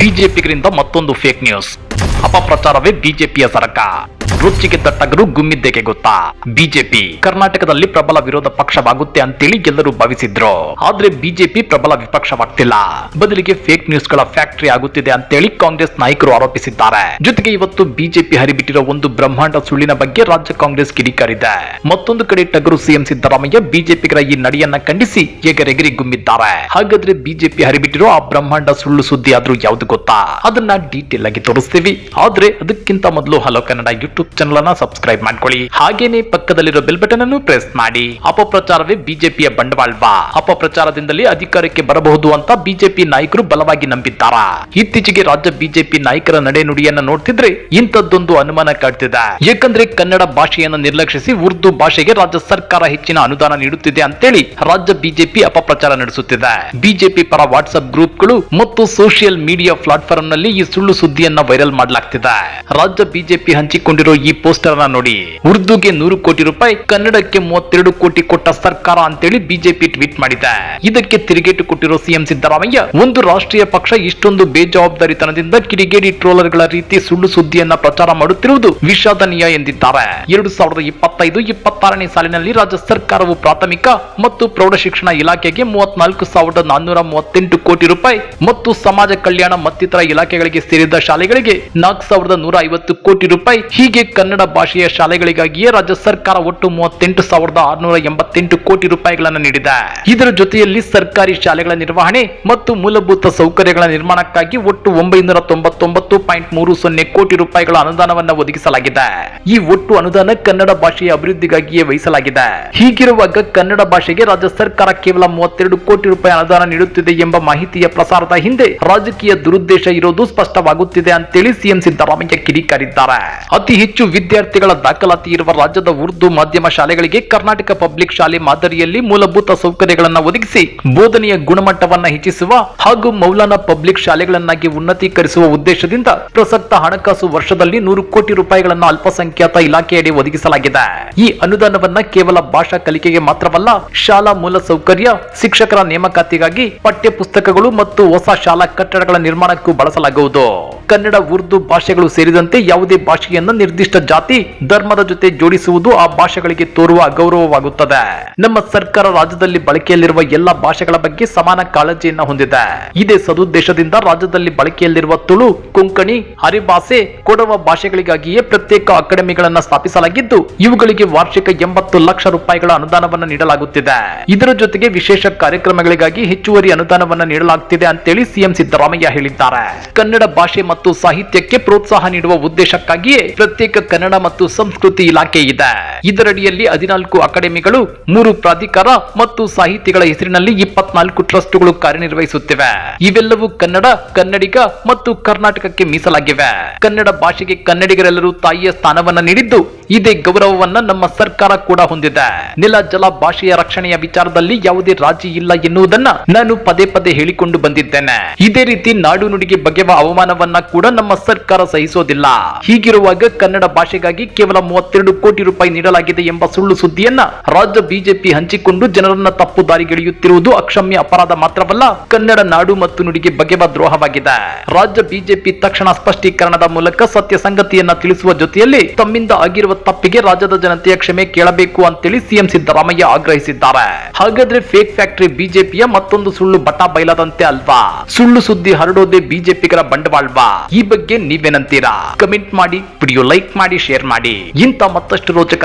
ಬಿಜೆಪಿಗರಿಂದ ಮತ್ತೊಂದು fake news ಅಪಪ್ರಚಾರವೇ ಬಿಜೆಪಿಯ ಸರಕ. ರುಚಿಗೆ ತಟ್ಟಗರು ಗುಮ್ಮಿದ್ದೆಗೆ ಗೊತ್ತಾ? ಬಿಜೆಪಿ. ಕರ್ನಾಟಕದಲ್ಲಿ ಪ್ರಬಲ ವಿರೋಧ ಪಕ್ಷವಾಗುತ್ತೆ ಅಂತೇಳಿ ಎಲ್ಲರೂ ಭಾವಿಸಿದ್ರು. ಆದ್ರೆ ಬಿಜೆಪಿ ಪ್ರಬಲ ವಿಪಕ್ಷವಾಗ್ತಿಲ್ಲ. ಬದಲಿಗೆ ಫೇಕ್ ನ್ಯೂಸ್ಗಳ ಫ್ಯಾಕ್ಟರಿ ಆಗುತ್ತಿದೆ ಅಂತೇಳಿ ಕಾಂಗ್ರೆಸ್ ನಾಯಕರು ಆರೋಪಿಸಿದ್ದಾರೆ. ಜೊತೆಗೆ ಇವತ್ತು ಬಿಜೆಪಿ ಹರಿಬಿಟ್ಟಿರೋ ಒಂದು ಬ್ರಹ್ಮಾಂಡ ಸುಳ್ಳಿನ ಬಗ್ಗೆ ರಾಜ್ಯ ಕಾಂಗ್ರೆಸ್ ಕಿಡಿಕಾರಿದೆ. ಮತ್ತೊಂದು ಕಡೆ ಟಗರು ಸಿಎಂ ಸಿದ್ದರಾಮಯ್ಯ ಬಿಜೆಪಿಗರ ಈ ನಡೆಯನ್ನ ಖಂಡಿಸಿ ಎಗರೆಗರಿ ಗುಮ್ಮಿದ್ದಾರೆ. ಹಾಗಾದ್ರೆ ಬಿಜೆಪಿ ಹರಿಬಿಟ್ಟಿರೋ ಆ ಬ್ರಹ್ಮಾಂಡ ಸುಳ್ಳು ಸುದ್ದಿ ಆದ್ರೂ ಯಾವ್ದು ಗೊತ್ತಾ? ಅದನ್ನ ಡೀಟೇಲ್ ಆಗಿ ತೋರಿಸ್ತೀವಿ. ಆದ್ರೆ ಅದಕ್ಕಿಂತ ಮೊದಲು ಹಲೋ ಕನ್ನಡ ಯೂಟ್ಯೂಬ್ ಚಾನಲ್ ಅನ್ನ ಸಬ್ಸ್ಕ್ರೈಬ್ ಮಾಡ್ಕೊಳ್ಳಿ. ಹಾಗೇನೆ ಪಕ್ಕದಲ್ಲಿರೋ ಬೆಲ್ ಬಟನ್ ಅನ್ನು ಪ್ರೆಸ್ ಮಾಡಿ. ಅಪಪ್ರಚಾರವೇ ಬಿಜೆಪಿಯ ಬಂಡವಾಳ್ವಾ. ಅಪಪ್ರಚಾರದಿಂದಲೇ ಅಧಿಕಾರಕ್ಕೆ ಬರಬಹುದು ಅಂತ ಬಿಜೆಪಿ ನಾಯಕರು ಬಲವಾಗಿ ನಂಬಿದ್ದಾರ. ಇತ್ತೀಚೆಗೆ ರಾಜ್ಯ ಬಿಜೆಪಿ ನಾಯಕರ ನಡೆ ನುಡಿಯನ್ನ ನೋಡ್ತಿದ್ರೆ ಇಂಥದ್ದೊಂದು ಅನುಮಾನ ಕಾಡ್ತಿದೆ. ಏಕೆಂದ್ರೆ ಕನ್ನಡ ಭಾಷೆಯನ್ನು ನಿರ್ಲಕ್ಷಿಸಿ ಉರ್ದು ಭಾಷೆಗೆ ರಾಜ್ಯ ಸರ್ಕಾರ ಹೆಚ್ಚಿನ ಅನುದಾನ ನೀಡುತ್ತಿದೆ ಅಂತೇಳಿ ರಾಜ್ಯ ಬಿಜೆಪಿ ಅಪಪ್ರಚಾರ ನಡೆಸುತ್ತಿದೆ. ಬಿಜೆಪಿ ಪರ ವಾಟ್ಸ್ಆಪ್ ಗ್ರೂಪ್ಗಳು ಮತ್ತು ಸೋಷಿಯಲ್ ಮೀಡಿಯಾ ಪ್ಲಾಟ್ಫಾರ್ಮ್ನಲ್ಲಿ ಈ ಸುಳ್ಳು ಸುದ್ದಿಯನ್ನ ವೈರಲ್ ಮಾಡಲಾಗ್ತಿದೆ. ರಾಜ್ಯ ಬಿಜೆಪಿ ಹಂಚಿಕೊಂಡಿರೋ ಈ ಪೋಸ್ಟರ್ ನೋಡಿ. ಉರ್ದುಗೆ ನೂರು ಕೋಟಿ ರೂಪಾಯಿ, ಕನ್ನಡಕ್ಕೆ ಮೂವತ್ತೆರಡು ಕೋಟಿ ಕೊಟ್ಟ ಸರ್ಕಾರ ಅಂತೇಳಿ ಬಿಜೆಪಿ ಟ್ವೀಟ್ ಮಾಡಿದೆ. ಇದಕ್ಕೆ ತಿರುಗೇಟು ಕೊಟ್ಟಿರೋ ಸಿಎಂ ಸಿದ್ದರಾಮಯ್ಯ, ಒಂದು ರಾಷ್ಟ್ರೀಯ ಪಕ್ಷ ಇಷ್ಟೊಂದು ಬೇಜವಾಬ್ದಾರಿತನದಿಂದ ಕಿಡಿಗೇಡಿ ಟ್ರೋಲರ್ಗಳ ರೀತಿ ಸುಳ್ಳು ಸುದ್ದಿಯನ್ನ ಪ್ರಚಾರ ಮಾಡುತ್ತಿರುವುದು ವಿಷಾದನೀಯ ಎಂದಿದ್ದಾರೆ. ಎರಡು ಸಾವಿರದ ಇಪ್ಪತ್ತೈದು, ಇಪ್ಪತ್ತಾರನೇ ಸಾಲಿನಲ್ಲಿ ರಾಜ್ಯ ಸರ್ಕಾರವು ಪ್ರಾಥಮಿಕ ಮತ್ತು ಪ್ರೌಢಶಿಕ್ಷಣ ಇಲಾಖೆಗೆ ಮೂವತ್ನಾಲ್ಕು ಸಾವಿರದ ನಾನ್ನೂರ ಮೂವತ್ತೆಂಟು ಕೋಟಿ ರೂಪಾಯಿ ಮತ್ತು ಸಮಾಜ ಕಲ್ಯಾಣ ಮತ್ತಿತರ ಇಲಾಖೆಗಳಿಗೆ ಸೇರಿದ ಶಾಲೆಗಳಿಗೆ ನಾಲ್ಕು ಸಾವಿರದ ನೂರ ಐವತ್ತು ಕೋಟಿ ರೂಪಾಯಿ ಹೀಗೆ ಕನ್ನಡ ಭಾಷೆಯ ಶಾಲೆಗಳಿಗಾಗಿಯೇ ರಾಜ್ಯ ಸರ್ಕಾರ ಒಟ್ಟು ಮೂವತ್ತೆಂಟು ಸಾವಿರದ ಆರುನೂರ ಎಂಬತ್ತೆಂಟು ಕೋಟಿ ರೂಪಾಯಿಗಳನ್ನು ನೀಡಿದೆ. ಇದರ ಜೊತೆಯಲ್ಲಿ ಸರ್ಕಾರಿ ಶಾಲೆಗಳ ನಿರ್ವಹಣೆ ಮತ್ತು ಮೂಲಭೂತ ಸೌಕರ್ಯಗಳ ನಿರ್ಮಾಣಕ್ಕಾಗಿ ಒಟ್ಟು ಒಂಬೈನೂರ ತೊಂಬತ್ತೊಂಬತ್ತು ಪಾಯಿಂಟ್ ಮೂರು ಸೊನ್ನೆ ಕೋಟಿ ರೂಪಾಯಿಗಳ ಅನುದಾನವನ್ನು ಒದಗಿಸಲಾಗಿದೆ. ಈ ಒಟ್ಟು ಅನುದಾನ ಕನ್ನಡ ಭಾಷೆಯ ಅಭಿವೃದ್ಧಿಗಾಗಿಯೇ ವಹಿಸಲಾಗಿದೆ. ಹೀಗಿರುವಾಗ ಕನ್ನಡ ಭಾಷೆಗೆ ರಾಜ್ಯ ಸರ್ಕಾರ ಕೇವಲ ಮೂವತ್ತೆರಡು ಕೋಟಿ ರೂಪಾಯಿ ಅನುದಾನ ನೀಡುತ್ತಿದೆ ಎಂಬ ಮಾಹಿತಿಯ ಪ್ರಸಾರದ ಹಿಂದೆ ರಾಜಕೀಯ ದುರುದ್ದೇಶ ಇರೋದು ಸ್ಪಷ್ಟವಾಗುತ್ತಿದೆ ಅಂತೇಳಿ ಸಿಎಂ ಸಿದ್ದರಾಮಯ್ಯ ಕಿಡಿಕಾರಿದ್ದಾರೆ. ಅತಿ ಹೆಚ್ಚು ವಿದ್ಯಾರ್ಥಿಗಳ ದಾಖಲಾತಿ ಇರುವ ರಾಜ್ಯದ ಉರ್ದು ಮಾಧ್ಯಮ ಶಾಲೆಗಳಿಗೆ ಕರ್ನಾಟಕ ಪಬ್ಲಿಕ್ ಶಾಲೆ ಮಾದರಿಯಲ್ಲಿ ಮೂಲಭೂತ ಸೌಕರ್ಯಗಳನ್ನು ಒದಗಿಸಿ ಬೋಧನೆಯ ಗುಣಮಟ್ಟವನ್ನ ಹೆಚ್ಚಿಸುವ ಹಾಗೂ ಮೌಲಾನಾ ಪಬ್ಲಿಕ್ ಶಾಲೆಗಳನ್ನಾಗಿ ಉನ್ನತೀಕರಿಸುವ ಉದ್ದೇಶದಿಂದ ಪ್ರಸಕ್ತ ಹಣಕಾಸು ವರ್ಷದಲ್ಲಿ ನೂರು ಕೋಟಿ ರೂಪಾಯಿಗಳನ್ನು ಅಲ್ಪಸಂಖ್ಯಾತ ಇಲಾಖೆಯಡಿ ಒದಗಿಸಲಾಗಿದೆ. ಈ ಅನುದಾನವನ್ನ ಕೇವಲ ಭಾಷಾ ಕಲಿಕೆಗೆ ಮಾತ್ರವಲ್ಲ, ಶಾಲಾ ಮೂಲ ಸೌಕರ್ಯ, ಶಿಕ್ಷಕರ ನೇಮಕಾತಿಗಾಗಿ ಪಠ್ಯ ಪುಸ್ತಕಗಳು ಮತ್ತು ಹೊಸ ಶಾಲಾ ಕಟ್ಟಡಗಳ ನಿರ್ಮಾಣಕ್ಕೂ ಬಳಸಲಾಗುವುದು. ಕನ್ನಡ, ಉರ್ದು ಭಾಷೆಗಳು ಸೇರಿದಂತೆ ಯಾವುದೇ ಭಾಷೆಯನ್ನು ನಿರ್ದಿಷ್ಟ ಜಾತಿ ಧರ್ಮದ ಜೊತೆ ಜೋಡಿಸುವುದು ಆ ಭಾಷೆಗಳಿಗೆ ತೋರುವ ಅಗೌರವವಾಗುತ್ತದೆ ನಮ್ಮ ಸರ್ಕಾರ ರಾಜ್ಯದಲ್ಲಿ ಬಳಕೆಯಲ್ಲಿರುವ ಎಲ್ಲ ಭಾಷೆಗಳ ಬಗ್ಗೆ ಸಮಾನ ಕಾಳಜಿಯನ್ನ ಹೊಂದಿದೆ. ಇದೇ ಸದುದ್ದೇಶದಿಂದ ರಾಜ್ಯದಲ್ಲಿ ಬಳಕೆಯಲ್ಲಿರುವ ತುಳು, ಕೊಂಕಣಿ, ಹರಿಭಾಷೆ, ಕೊಡವ ಭಾಷೆಗಳಿಗಾಗಿಯೇ ಪ್ರತ್ಯೇಕ ಅಕಾಡೆಮಿಗಳನ್ನ ಸ್ಥಾಪಿಸಲಾಗಿದ್ದು, ಇವುಗಳಿಗೆ ವಾರ್ಷಿಕ ಎಂಬತ್ತು ಲಕ್ಷ ರೂಪಾಯಿಗಳ ಅನುದಾನವನ್ನು ನೀಡಲಾಗುತ್ತಿದೆ. ಇದರ ಜೊತೆಗೆ ವಿಶೇಷ ಕಾರ್ಯಕ್ರಮಗಳಿಗಾಗಿ ಹೆಚ್ಚುವರಿ ಅನುದಾನವನ್ನು ನೀಡಲಾಗುತ್ತಿದೆ ಅಂತೇಳಿ ಸಿಎಂ ಸಿದ್ದರಾಮಯ್ಯ ಹೇಳಿದ್ದಾರೆ. ಕನ್ನಡ ಭಾಷೆ ಮತ್ತು ಸಾಹಿತ್ಯಕ್ಕೆ ಪ್ರೋತ್ಸಾಹ ನೀಡುವ ಉದ್ದೇಶಕ್ಕಾಗಿಯೇ ಪ್ರತ್ಯೇಕ ಕನ್ನಡ ಮತ್ತು ಸಂಸ್ಕೃತಿ ಇಲಾಖೆ ಇದೆ. ಇದರಡಿಯಲ್ಲಿ ಹದಿನಾಲ್ಕು ಅಕಾಡೆಮಿಗಳು, ಮೂರು ಪ್ರಾಧಿಕಾರ ಮತ್ತು ಸಾಹಿತಿಗಳ ಹೆಸರಿನಲ್ಲಿ ಇಪ್ಪತ್ನಾಲ್ಕು ಟ್ರಸ್ಟ್ಗಳು ಕಾರ್ಯನಿರ್ವಹಿಸುತ್ತಿವೆ. ಇವೆಲ್ಲವೂ ಕನ್ನಡ, ಕನ್ನಡಿಗ ಮತ್ತು ಕರ್ನಾಟಕಕ್ಕೆ ಮೀಸಲಾಗಿವೆ. ಕನ್ನಡ ಭಾಷೆಗೆ ಕನ್ನಡಿಗರೆಲ್ಲರೂ ತಾಯಿಯ ಸ್ಥಾನವನ್ನ ನೀಡಿದ್ದು ಇದೇ ಗೌರವವನ್ನ ನಮ್ಮ ಸರ್ಕಾರ ಕೂಡ ಹೊಂದಿದೆ. ನೆಲ, ಜಲ, ಭಾಷೆಯ ರಕ್ಷಣೆಯ ವಿಚಾರದಲ್ಲಿ ಯಾವುದೇ ರಾಜಿ ಇಲ್ಲ ಎನ್ನುವುದನ್ನ ನಾನು ಪದೇ ಪದೇ ಹೇಳಿಕೊಂಡು ಬಂದಿದ್ದೇನೆ. ಇದೇ ರೀತಿ ನಾಡು ನುಡಿಗೆ ಬಗೆವ ಅವಮಾನವನ್ನ ಕೂಡ ನಮ್ಮ ಸರ್ಕಾರ ಸಹಿಸೋದಿಲ್ಲ. ಹೀಗಿರುವಾಗ ಕನ್ನಡ ಭಾಷೆಗಾಗಿ ಕೇವಲ ಮೂವತ್ತೆರಡು ಕೋಟಿ ರೂಪಾಯಿ ನೀಡಲಾಗಿದೆ ಎಂಬ ಸುಳ್ಳು ಸುದ್ದಿಯನ್ನ ರಾಜ್ಯ ಬಿಜೆಪಿ ಹಂಚಿಕೊಂಡು ಜನರನ್ನ ತಪ್ಪು ದಾರಿಗೆಳೆಯುತ್ತಿರುವುದು ಅಕ್ಷಮ್ಯ ಅಪರಾಧ ಮಾತ್ರವಲ್ಲ, ಕನ್ನಡ ನಾಡು ಮತ್ತು ನುಡಿಗೆ ಬಗೆವ ದ್ರೋಹವಾಗಿದೆ. ರಾಜ್ಯ ಬಿಜೆಪಿ ತಕ್ಷಣ ಸ್ಪಷ್ಟೀಕರಣದ ಮೂಲಕ ಸತ್ಯ ಸಂಗತಿಯನ್ನ ತಿಳಿಸುವ ಜೊತೆಯಲ್ಲಿ ತಮ್ಮಿಂದ ಆಗಿರುವ ತಪ್ಪಿಗೆ ರಾಜ್ಯದ ಜನತೆಯ ಕ್ಷಮೆ ಕೇಳಬೇಕು ಅಂತೇಳಿ ಸಿಎಂ ಸಿದ್ದರಾಮಯ್ಯ ಆಗ್ರಹಿಸಿದ್ದಾರೆ. ಹಾಗಾದ್ರೆ ಫೇಕ್ ಫ್ಯಾಕ್ಟರಿ ಬಿಜೆಪಿಯ ಮತ್ತೊಂದು ಸುಳ್ಳು ಬಟಾ ಬಯಲದಂತೆ ಅಲ್ವಾ? ಸುಳ್ಳು ಸುದ್ದಿ ಹರಡೋದೇ ಬಿಜೆಪಿಗರ ಬಂಡವಾಳ್ವಾ? ಈ ಬಗ್ಗೆ ನೀವೇನಂತೀರಾ? ಕಮೆಂಟ್ ಮಾಡಿ, ವಿಡಿಯೋ ಲೈಕ್ ಮಾಡಿ, ಶೇರ್ ಮಾಡಿ. ಇಂಥ ಮತ್ತಷ್ಟು ರೋಚಕ